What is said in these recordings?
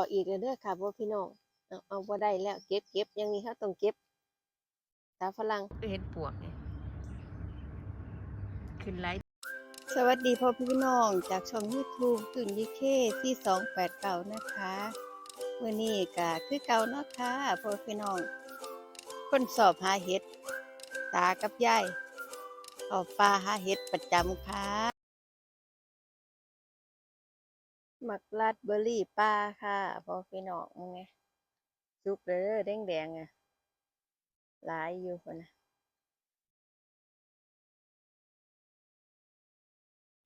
ต่ออีกเลยเด้อค่ะพ่อพี่น้องเอาเอาบ่ได้แล้วเก็บเก็บอย่างนี้เขาต้องเก็บตาฝรั่งเห็นปวกเนี่ยขึ้นไลฟ์สวัสดีพ่อพี่น้องจากช่อง YouTube ตุนยิเคที่สองแปดเก่านะคะเมื่อนี้ก็คือเก่าเนาะค่ะพ่อพี่น้องคนสอบหาเห็ด ตากับยายออกปลาหาเห็ดประจำค่ะ มักลาดเบอร์รี่ป้าค่ะพ่อพี่น้องมึงไงสุกเลยเด้อแดงๆอะหลายอยู่คนนะ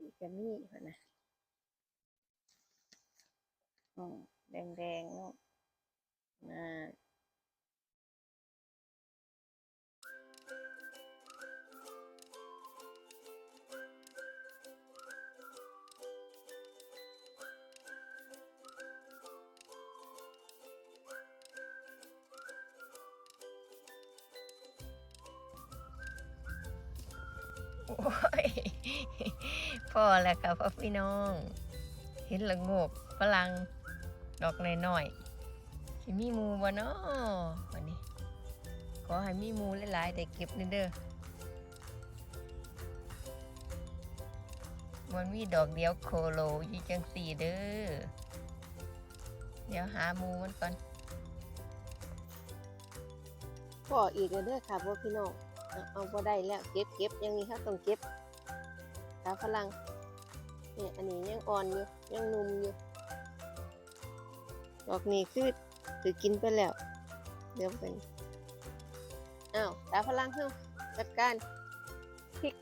อีกก็มีคนนะอืมแดงๆเนาะน่า พ่อแล้วค่ะพ่อพี่น้อง เห็นละงกฝรั่งดอกน้อยๆสิมีมูบ่เนาะวันนี้ขอให้มีมูหลายๆได้เก็บเด้อมันมีดอกเดียวโคโลยู่จังสี่เด้อ เดี๋ยวหามูมันก่อนพ่ออีกเด้อค่ะพ่อพี่น้อง เอาเอได้แล้วเก็บเก็บอย่างนี้เขาต้องเก็บตาฝรั่งเนี่ยอันนี้ยังอ่อนอยู่ยังนุ่มอยู่ดอกนี้คือถือกินไปแล้ว เดี๋ยวเป็นอ้าวตาฝรั่งเฮ้าจัดการพริก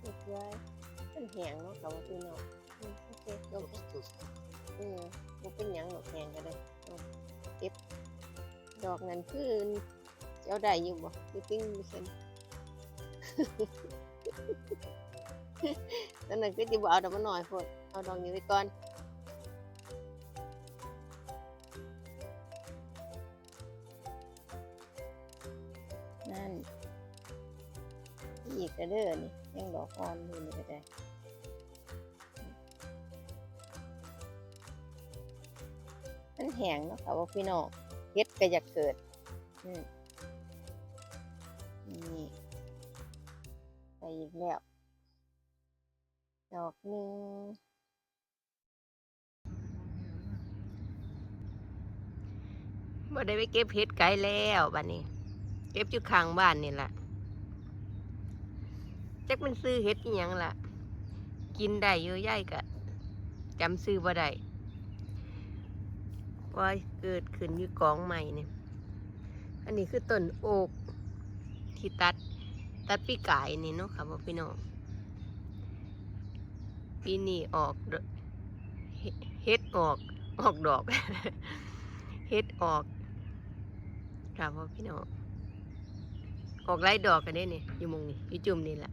เก็บไว้ ป็นแหงเนาะกับว่าพี่น้องอืมโอเคลงอืมบ่เป็นหยังหรอกแหงก็ได้เอาเก็บดอกนั้นคือเจ้าได้อยู่บ่คือปิ้งมีเช่นตอนนั้นคือจิบ่เอาดอกมันหน่อยโพดเอาดอกนี้ไว้ก่อนนั่นอีกกระเด้อนี่ ยังดอกอ่อนอยู่นี่ก็ได้มันแห้งเนาะค่ะว่าพี่น้องเฮ็ดก็อยากเกิดอืมนี่ไปอีกแล้ว ดอกหนึ่งบ่ได้ไปเก็บเห็ดไกลแล้วบัดนี้ เก็บอยู่ข้างบ้านนี่แหละ จักมันซื้อเห็ดอีหยังล่ะ กินได้อยู่ย่ายกะจำซื้อบ่ได้ว่าเกิดขึ้นอยู่กองใหม่เนี่ยอันนี้คือต้นโอกที่ตัดตัดปีกายนี่เนาะค่ะพ่อพี่น้องปีนี้ออกเห็เฮ็ดออกออกดอกเฮ็ดออกค่ะพ่อพี่น้องออกไล่ดอกกันได้เนี่ยอยู่มองนี่อยู่จุ่มนี่แหละ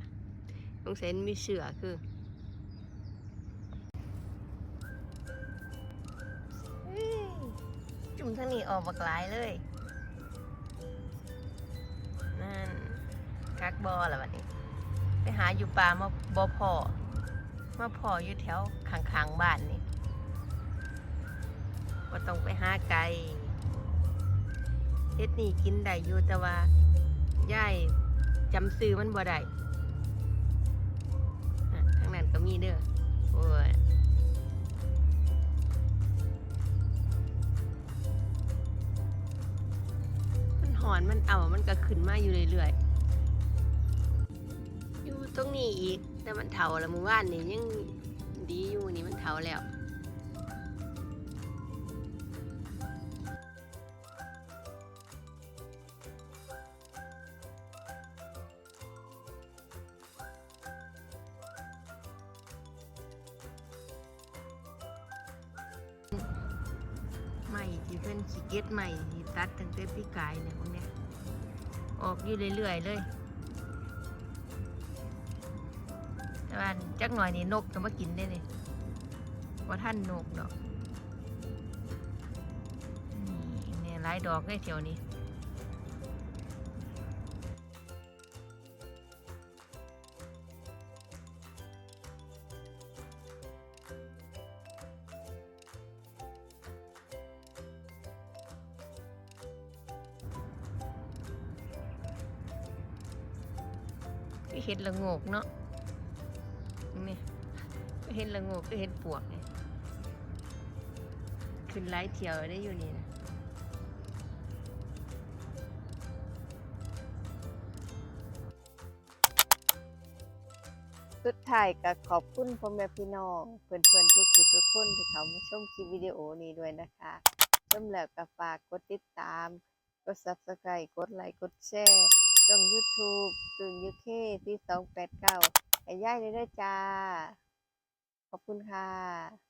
ต้องเซนมีเสือคือจุ่มทั้งนี้ออกบักหลายเลย นั่นกักบอละบัดนี้ ไปหาอยู่ป่ามาบอพอมาพออยู่แถวข้างๆบ้านนี่ก็ต้องไปหาไก่เฮ็ดนี่กินได้อยู่แต่ว่าย่ายจำซื้อมันบ่ได้ เด้อโอ้ยมันหอนมันเอามันก็ขึ้นมาอยู่เรื่อยๆ อยู่ตรงนี้อีก แต่มันเถาแล้วมือว่านนี่ยังดีอยู่นี่มันเถาแล้ว พิ่นขีเกียจใหม่ที่ตัดตั้งแต่ปีกายเนี่ยพวกเนี้ยออกอยู่เรื่อยๆเลยแต่ว่าจักหน่อยนี่นกจะมากินได้เลยว่าท่านนกดอกนี่เนี่ยหลายดอกเลยแถวนี้ เห็ดละโงกเนาะนี่เห็ดละโงกก็เห็ดปวกเนี่ยขึ้นไล่เที่ยวได้อยู่นี่นะสุดท้ายก็ขอบคุณพ่อแม่พี่น้องเพื่อนๆทุกๆทุกคนที่เขามาชมคลิปวิดีโอนี้ด้วยนะคะชมแล้วก็ฝากกดติดตาม กด subscribe กดไลค์กดแชร์ ช่อง YouTube ตื่นยูเคที่289ให้ย่ายเลยด้วยจ้า ขอบคุณค่ะ